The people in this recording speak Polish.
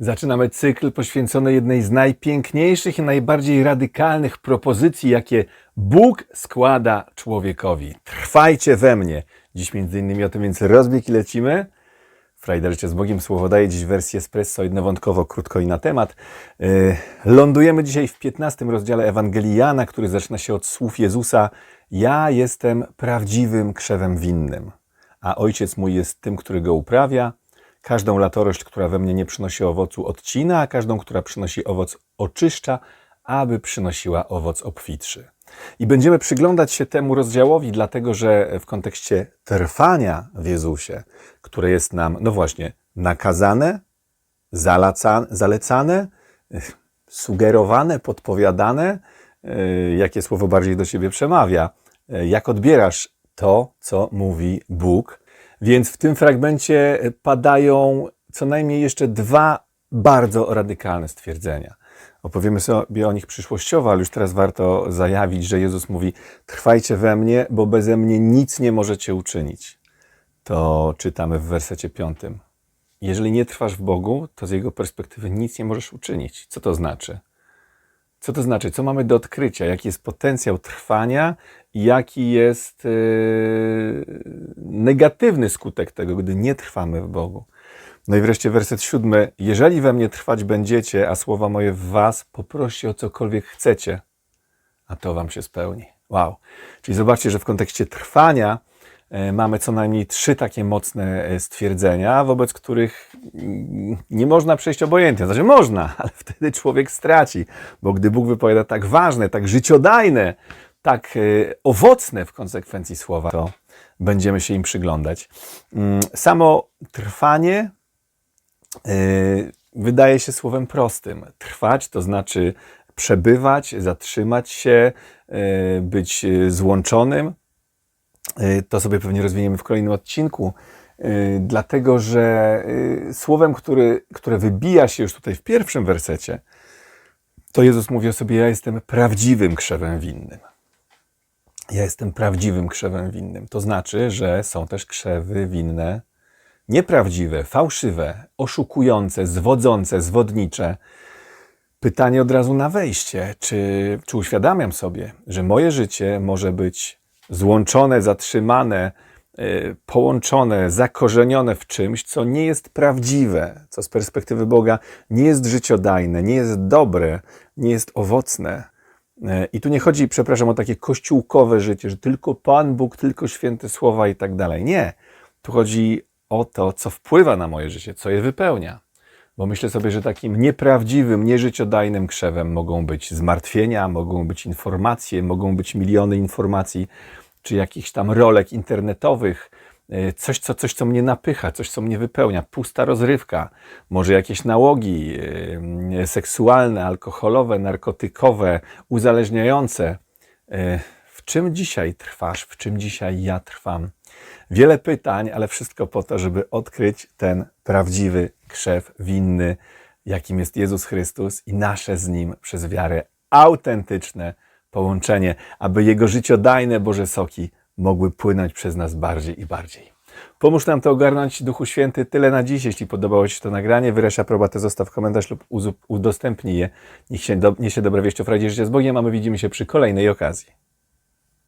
Zaczynamy cykl poświęcony jednej z najpiękniejszych i najbardziej radykalnych propozycji, jakie Bóg składa człowiekowi. Trwajcie we mnie. Dziś między innymi o tym, więc rozbieg i lecimy. Frajda Życie z Bogiem Słowo daje dziś wersję espresso jednowątkowo, krótko i na temat. Yy, lądujemy dzisiaj w 15 rozdziale Ewangelii Jana, który zaczyna się od słów Jezusa Ja jestem prawdziwym krzewem winnym, a Ojciec mój jest tym, który go uprawia. Każdą latorość, która we mnie nie przynosi owocu, odcina, a każdą, która przynosi owoc, oczyszcza, aby przynosiła owoc obfitszy. I będziemy przyglądać się temu rozdziałowi, dlatego że w kontekście trwania w Jezusie, które jest nam, no właśnie, nakazane, zalecane, sugerowane, podpowiadane, yy, jakie słowo bardziej do ciebie przemawia, yy, jak odbierasz to, co mówi Bóg. Więc w tym fragmencie padają co najmniej jeszcze dwa bardzo radykalne stwierdzenia. Opowiemy sobie o nich przyszłościowo, ale już teraz warto zajawić, że Jezus mówi: Trwajcie we mnie, bo beze mnie nic nie możecie uczynić. To czytamy w wersecie piątym. Jeżeli nie trwasz w Bogu, to z Jego perspektywy nic nie możesz uczynić. Co to znaczy? Co to znaczy? Co mamy do odkrycia? Jaki jest potencjał trwania jaki jest yy, negatywny skutek tego, gdy nie trwamy w Bogu? No i wreszcie werset siódmy. Jeżeli we mnie trwać będziecie, a słowa moje w was, poproście o cokolwiek chcecie, a to wam się spełni. Wow. Czyli zobaczcie, że w kontekście trwania e, mamy co najmniej trzy takie mocne e, stwierdzenia, wobec których mm, nie można przejść obojętnie. Znaczy można, ale wtedy człowiek straci, bo gdy Bóg wypowiada tak ważne, tak życiodajne, tak e, owocne w konsekwencji słowa, to będziemy się im przyglądać. Mm, Samo trwanie Yy, wydaje się słowem prostym. Trwać to znaczy przebywać, zatrzymać się, yy, być złączonym. To sobie pewnie rozwiniemy w kolejnym odcinku, dlatego że słowem, który, które wybija się już tutaj w pierwszym wersecie, to Jezus mówi o sobie: Ja jestem prawdziwym krzewem winnym. Ja jestem prawdziwym krzewem winnym. To znaczy, że są też krzewy winne nieprawdziwe, fałszywe, oszukujące, zwodzące, zwodnicze. Pytanie od razu na wejście: czy, czy uświadamiam sobie, że moje życie może być złączone, zatrzymane, yy, połączone, zakorzenione w czymś, co nie jest prawdziwe, co z perspektywy Boga nie jest życiodajne, nie jest dobre, nie jest owocne. Yy, I tu nie chodzi, przepraszam, o takie kościółkowe życie, że tylko Pan Bóg, tylko święte słowa i tak dalej. Nie. Tu chodzi o to, co wpływa na moje życie, co je wypełnia. Bo myślę sobie, że takim nieprawdziwym, nieżyciodajnym krzewem mogą być zmartwienia, mogą być informacje, mogą być miliony informacji, czy jakichś tam rolek internetowych, coś co, coś, co mnie napycha, coś, co mnie wypełnia, pusta rozrywka, może jakieś nałogi y, seksualne, alkoholowe, narkotykowe, uzależniające. Y, w czym dzisiaj trwasz? W czym dzisiaj ja trwam? Wiele pytań, ale wszystko po to, żeby odkryć ten prawdziwy krzew winny, jakim jest Jezus Chrystus i nasze z Nim przez wiarę autentyczne połączenie, aby Jego życiodajne Boże soki mogły płynąć przez nas bardziej i bardziej. Pomóż nam to ogarnąć, Duchu Święty. Tyle na dziś. Jeśli podobało Ci się to nagranie, wyraź aprobatę, zostaw komentarz lub udostępnij je. Niech się, do, niesie dobre wieści o frajdzie życia z Bogiem, a my widzimy się przy kolejnej okazji.